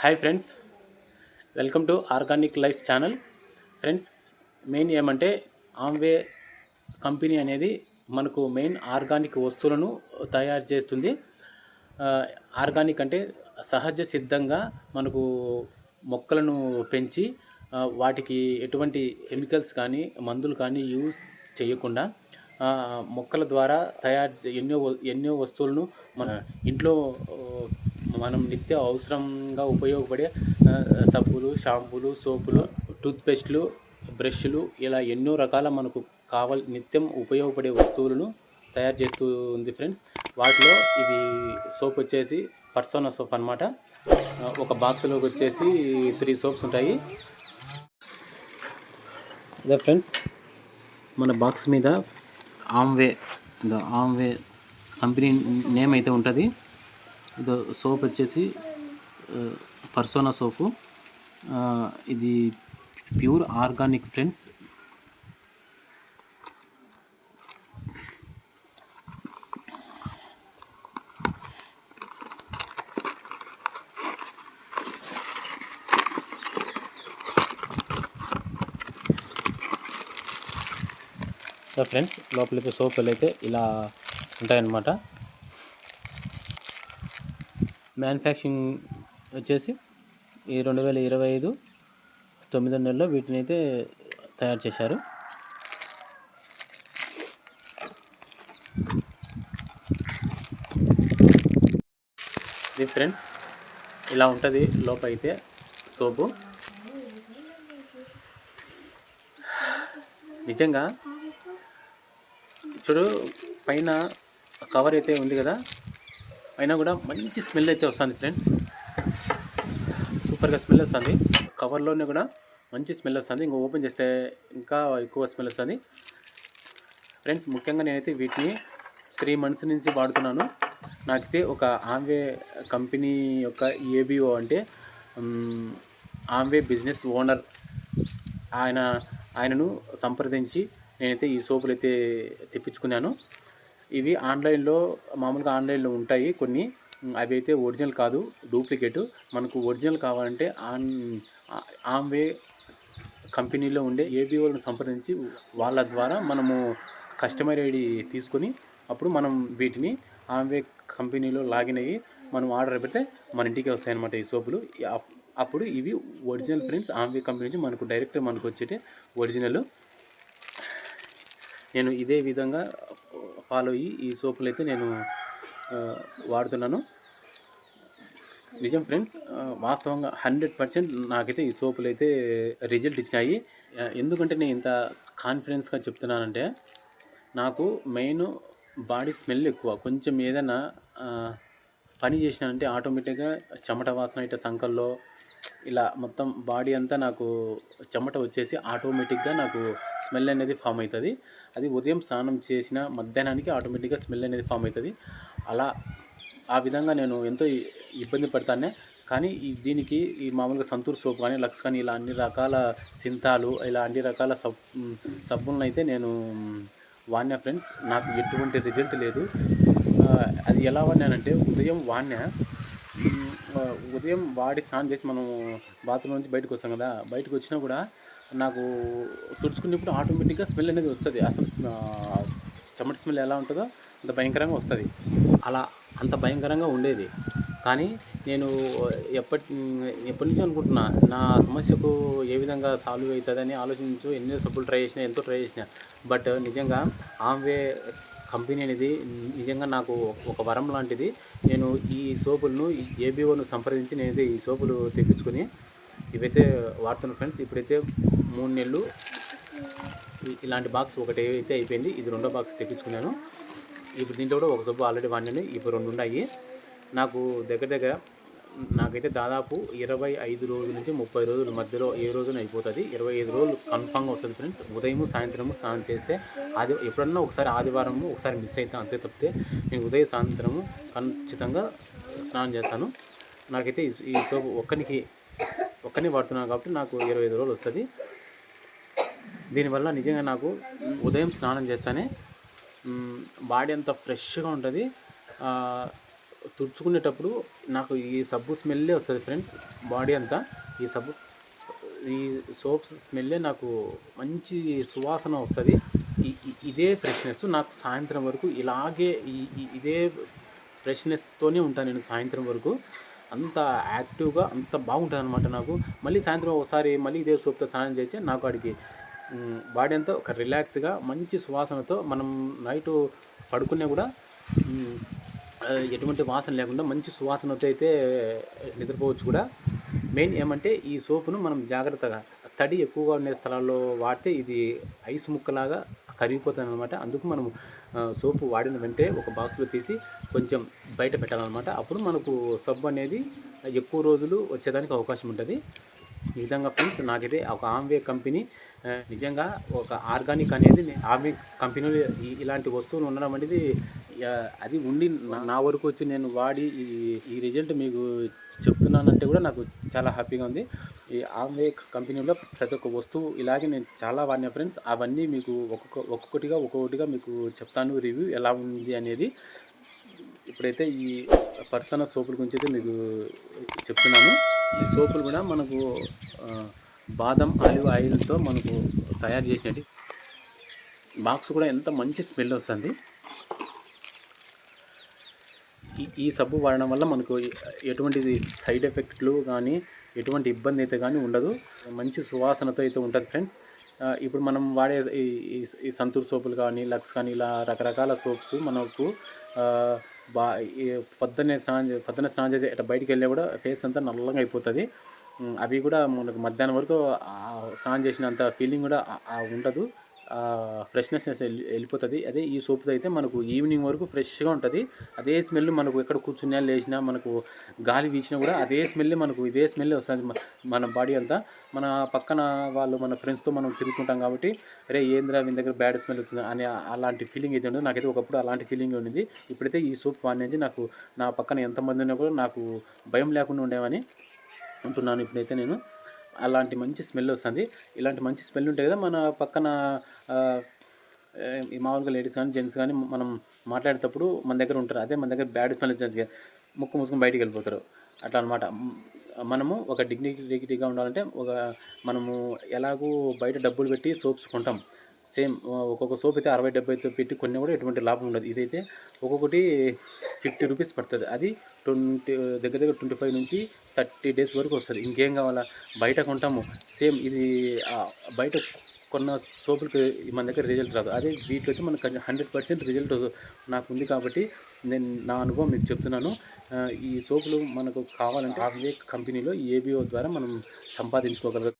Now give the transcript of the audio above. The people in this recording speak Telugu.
Hi friends welcome to organic life channel friends main ఏమంటే ఆమ్వే కంపెనీ అనేది మనకు మెయిన్ ఆర్గానిక్ వస్తువులను తయారు చేస్తుంది. ఆర్గానిక్ అంటే సహజ సిద్ధంగా మనకు మొక్కలను పెంచి వాటికి ఎటువంటి కెమికల్స్ కానీ మందులు కానీ యూజ్ చేయకుండా మొక్కల ద్వారా తయారు చే- ఎన్నో ఎన్నో వస్తువులను మన ఇంట్లో మనం నిత్య అవసరంగా ఉపయోగపడే సబ్బులు షాంపూలు సోపులు టూత్పేస్ట్లు బ్రష్లు ఇలా ఎన్నో రకాల మనకు కావాలి నిత్యం ఉపయోగపడే వస్తువులను తయారు చేస్తూ ఉంది ఫ్రెండ్స్. వాటిలో ఇది సోప్ వచ్చేసి పర్సోనా సోప్ అనమాట ఒక బాక్స్లోకి వచ్చేసి త్రీ సోప్స్ ఉంటాయి. అదే ఫ్రెండ్స్ మన బాక్స్ మీద ఆమ్వే ఇదో ఆమ్వే కంపెనీ నేమ్ అయితే ఉంటుంది. సోప్ వచ్చేసి పర్సోనా సోపు. ఆ, ఇది pure organic friends. So friends లోపలైతే సోపులు అయితే ఇలా ఉంటాయన్నమాట. మ్యానుఫ్యాక్చరింగ్ వచ్చేసి ఈ రెండు వేల ఇరవై ఐదు తొమ్మిదో నెలలో వీటిని అయితే తయారు చేశారు. ఇది ఫ్రెండ్స్ ఇలా ఉంటుంది లోపల అయితే సోపు. నిజంగా చూడు పైన కవర్ అయితే ఉంది కదా అయినా కూడా మంచి స్మెల్ అయితే వస్తుంది ఫ్రెండ్స్. సూపర్గా స్మెల్ వస్తుంది. కవర్లోనే కూడా మంచి స్మెల్ వస్తుంది. ఇంకా ఓపెన్ చేస్తే ఇంకా ఎక్కువ స్మెల్ వస్తుంది. ఫ్రెండ్స్ ముఖ్యంగా నేనైతే వీటిని త్రీ మంత్స్ నుంచి వాడుతున్నాను. నాకైతే ఒక ఆమ్వే కంపెనీ యొక్క ఏబిఓ అంటే ఆమ్వే బిజినెస్ ఓనర్ ఆయన ఆయనను సంప్రదించి నేనైతే ఈ సోపులు అయితే తెప్పించుకున్నాను. ఇవి ఆన్లైన్లో మామూలుగా ఆన్లైన్లో ఉంటాయి కొన్ని. అవి అయితే ఒరిజినల్ కాదు డూప్లికేట్. మనకు ఒరిజినల్ కావాలంటే ఆన్ ఆమ్వే కంపెనీలో ఉండే ఏబిఓలను సంప్రదించి వాళ్ళ ద్వారా మనము కస్టమర్ ఐడి తీసుకొని అప్పుడు మనం వీటిని ఆమ్వే కంపెనీలో లాగిన్ అయ్యి మనం ఆర్డర్ పెడితే మన ఇంటికి వస్తాయి అనమాట ఈ సోపులు అప్పుడు ఇవి ఒరిజినల్ ప్రింట్స్ ఆమ్వే కంపెనీ నుంచి మనకు డైరెక్ట్ మనకు వచ్చేటి ఒరిజినల్. నేను ఇదే విధంగా ఫాలో అయ్యి ఈ సోపులు అయితే నేను వాడుతున్నాను. నిజం ఫ్రెండ్స్ వాస్తవంగా హండ్రెడ్ పర్సెంట్ నాకైతే ఈ సోపులు అయితే రిజల్ట్ ఇచ్చినాయి. ఎందుకంటే నేను ఇంత కాన్ఫిడెన్స్గా చెప్తున్నానంటే నాకు మెయిన్ బాడీ స్మెల్ ఎక్కువ. కొంచెం ఏదైనా పని చేసినానంటే ఆటోమేటిక్గా చెమట వాసన ఇట్లా సంకల్లో ఇలా మొత్తం బాడీ అంతా నాకు చెమట వచ్చేసి ఆటోమేటిక్గా నాకు స్మెల్ అనేది ఫామ్ అవుతుంది. అది ఉదయం స్నానం చేసిన మధ్యాహ్నానికి ఆటోమేటిక్గా స్మెల్ అనేది ఫామ్ అవుతుంది. అలా ఆ విధంగా నేను ఎంతో ఇబ్బంది పడతానే కానీ ఈ దీనికి ఈ మామూలుగా సంతూర్ సోప్ కానీ లక్స్ కానీ ఇలా అన్ని రకాల సింతాలు ఇలా అన్ని రకాల సబ్ సబ్బులను అయితే నేను వాడినా ఫ్రెండ్స్ నాకు ఎటువంటి రిజల్ట్ లేదు. అది ఎలా వాడినానంటే ఉదయం వాడినా ఉదయం వాడి స్నానం చేసి మనం బాత్రూమ్ నుంచి బయటకు వస్తాం కదా బయటకు వచ్చినా కూడా నాకు తుడుచుకున్నప్పుడు ఆటోమేటిక్గా స్మెల్ అనేది వస్తుంది. అసలు చెమటి చెమట స్మెల్ ఎలా ఉంటుందో అంత భయంకరంగా వస్తుంది. అలా అంత భయంకరంగా ఉండేది. కానీ నేను ఎప్పటి ఎప్పటి నుంచో అనుకుంటున్నా నా సమస్యకు ఏ విధంగా సాల్వ్ అవుతుందని ఆలోచించు ఎన్నో సబ్బులు ట్రై చేసినా ఎంతో ట్రై చేసిన. బట్ నిజంగా ఆమె కంపెనీ అనేది నిజంగా నాకు ఒక వరం లాంటిది. నేను ఈ సోపులను ఏబీఓను సంప్రదించి నేనైతే ఈ సోపులు తెప్పించుకొని ఇవైతే వాడుతున్నాను ఫ్రెండ్స్. ఇప్పుడైతే మూడు నెలలు ఇలాంటి బాక్స్ ఒకటి అయితే అయిపోయింది. ఇది రెండో బాక్స్ తెప్పించుకున్నాను. ఇప్పుడు దీంట్లో కూడా ఒక సబ్బు ఆల్రెడీ వాడినాను. ఇప్పుడు రెండు ఉన్నాయి. నాకు దగ్గర దగ్గర నాకైతే దాదాపు ఇరవై ఐదు రోజుల నుంచి ముప్పై రోజుల మధ్యలో ఏ రోజున అయిపోతుంది? ఇరవై ఐదు రోజులు కన్ఫామ్గా వస్తుంది ఫ్రెండ్స్ ఉదయం సాయంత్రము స్నానం చేస్తే ఆది ఎప్పుడన్నా ఒకసారి ఆదివారము ఒకసారి మిస్ అయితే అంతే తప్పితే నేను ఉదయం సాయంత్రము ఖచ్చితంగా స్నానం చేస్తాను. నాకైతే ఈ- సోపు ఒక్కనికి ఒక్కని వాడుతున్నాను కాబట్టి నాకు ఇరవై ఐదు రోజులు వస్తుంది. దీనివల్ల నిజంగా నాకు ఉదయం స్నానం చేస్తానే బాడీ అంతా ఫ్రెష్గా ఉంటుంది. తుడుచుకునేటప్పుడు నాకు ఈ సబ్బు స్మెల్లే వస్తుంది ఫ్రెండ్స్. బాడీ అంతా ఈ సబ్బు ఈ సోప్స్ స్మెల్లే నాకు మంచి సువాసన వస్తుంది. ఇదే ఫ్రెష్నెస్ నాకు సాయంత్రం వరకు ఇలాగే ఈ ఇదే ఫ్రెష్నెస్తోనే ఉంటాను నేను సాయంత్రం వరకు. అంత యాక్టివ్గా అంత బాగుంటుంది అనమాట నాకు. మళ్ళీ సాయంత్రం ఒకసారి మళ్ళీ ఇదే సోప్తో స్నానం చేస్తే నాకు అడిగి బాడీ అంతా ఒక రిలాక్స్గా మంచి సువాసనతో మనం నైట్ పడుకునే కూడా ఎటువంటి వాసన లేకుండా మంచి సువాసనతో అయితే నిద్రపోవచ్చు కూడా. మెయిన్ ఏమంటే ఈ సోపును మనం జాగ్రత్తగా తడి ఎక్కువగా ఉండే స్థలాల్లో వాడితే ఇది ఐస్ ముక్కలాగా కరిగిపోతుంది అనమాట అందుకు మనం సోపు వాడిన వెంటనే ఒక బాక్స్లో తీసి కొంచెం బయట పెట్టాలన్నమాట. అప్పుడు మనకు సబ్బు అనేది ఎక్కువ రోజులు వచ్చేదానికి అవకాశం ఉంటుంది. ఈ విధంగా ఫ్రెండ్స్ నాకైతే ఒక ఆమ్వే కంపెనీ నిజంగా ఒక ఆర్గానిక్ అనేది ఆమ్వే కంపెనీలో ఇలాంటి వస్తువులు ఉండడం అనేది అది ఉండి నా- వరకు వచ్చి నేను వాడి ఈ ఈ రిజల్ట్ మీకు చెప్తున్నానంటే కూడా నాకు చాలా హ్యాపీగా ఉంది. ఈ ఆమ్వే కంపెనీలో ప్రతి ఒక్క వస్తువు ఇలాగే నేను చాలా వాడిన ఫ్రెండ్స్ అవన్నీ మీకు ఒక్కొక్క ఒక్కొక్కటిగా ఒక్కొక్కటిగా మీకు చెప్తాను రివ్యూ ఎలా ఉంది అనేది. ఇప్పుడైతే ఈ పర్సనల్ సోపుల గురించి అయితే మీకు చెప్తున్నాను. ఈ సోపులు కూడా మనకు బాదం ఆలివ్ ఆయిల్తో మనకు తయారు చేసినట్టు. బాక్స్ కూడా ఎంత మంచి స్మెల్ వస్తుంది. ఈ ఈ సబ్బు వాడడం వల్ల మనకు ఎటువంటి సైడ్ ఎఫెక్ట్లు కానీ ఎటువంటి ఇబ్బంది అయితే కానీ ఉండదు. మంచి సువాసనతో అయితే ఉంటుంది ఫ్రెండ్స్. ఇప్పుడు మనం వాడే ఈ ఈ- సంతూర్ సోపులు కానీ లక్స్ కానీ ఇలా రకరకాల సోప్స్ మనకు బా పొద్దున్నే స్నానం చే- పొద్దున్నే స్నానం చేసి ఇట్లా బయటికి వెళ్ళినా కూడా ఫేస్ అంతా నల్లగా అయిపోతుంది. అవి కూడా మనకు మధ్యాహ్నం వరకు స్నానం చేసినంత ఫీలింగ్ కూడా ఉండదు. ఫ్రెష్నెస్ వెళ్ళిపోతుంది. అదే ఈ సోప్తో అయితే మనకు ఈవినింగ్ వరకు ఫ్రెష్గా ఉంటుంది. అదే స్మెల్ మనకు ఎక్కడ కూర్చున్నా లేచినా మనకు గాలి వీచినా కూడా అదే స్మెల్ మనకు ఇదే స్మెల్ వస్తుంది మన బాడీ అంతా. మన పక్కన వాళ్ళు మన ఫ్రెండ్స్తో మనం తిరుగుతుంటాం కాబట్టి అరే ఏంద్రా మీ దగ్గర బ్యాడ్ స్మెల్ వస్తుంది అని అలాంటి ఫీలింగ్ అయితే ఉండదు. నాకైతే ఒకప్పుడు అలాంటి ఫీలింగ్ ఉండింది. ఇప్పుడైతే ఈ సోప్ అనేది నాకు నా పక్కన ఎంతమంది ఉన్నా కూడా నాకు భయం లేకుండా ఉండేవని ఉంటున్నాను ఇప్పుడైతే నేను. అలాంటి మంచి స్మెల్ వస్తుంది. ఇలాంటి మంచి స్మెల్ ఉంటాయి కదా మన పక్కన మామూలుగా లేడీస్ కానీ జెంట్స్ కానీ మనం మాట్లాడేటప్పుడు మన దగ్గర ఉంటారు. అదే మన దగ్గర బ్యాడ్ స్మెల్ వచ్చినట్టుగా ముక్కు మూసుకొని బయటికి వెళ్ళిపోతారు. అట్లా అనమాట మనము ఒక డిగ్నిటీ డిగ్నిటీగా ఉండాలంటే ఒక మనము ఎలాగూ బయట డబ్బులు పెట్టి సోప్స్ కొంటాం. సేమ్ ఒక్కొక్క సోప్ అయితే అరవై డెబ్బైతో పెట్టి కొన్ని కూడా ఎటువంటి లాభం ఉండదు. ఇదైతే ఒక్కొక్కటి ఫిఫ్టీ రూపీస్ పడుతుంది. అది ట్వంటీ దగ్గర దగ్గర ట్వంటీ ఫైవ్ నుంచి థర్టీ డేస్ వరకు వస్తుంది. ఇంకేం కావాలా? బయట కొంటాము. సేమ్ ఇది బయట కొన్న సోపులకి మన దగ్గర రిజల్ట్ రాదు. అదే వీటికి అయితే మనకు హండ్రెడ్ పర్సెంట్ రిజల్ట్ నాకు ఉంది కాబట్టి నేను నా అనుభవం మీకు చెప్తున్నాను. ఈ సోపులు మనకు కావాలంటే ఆర్వే కంపెనీలో ఏబిఓ ద్వారా మనం సంపాదించుకోగలగ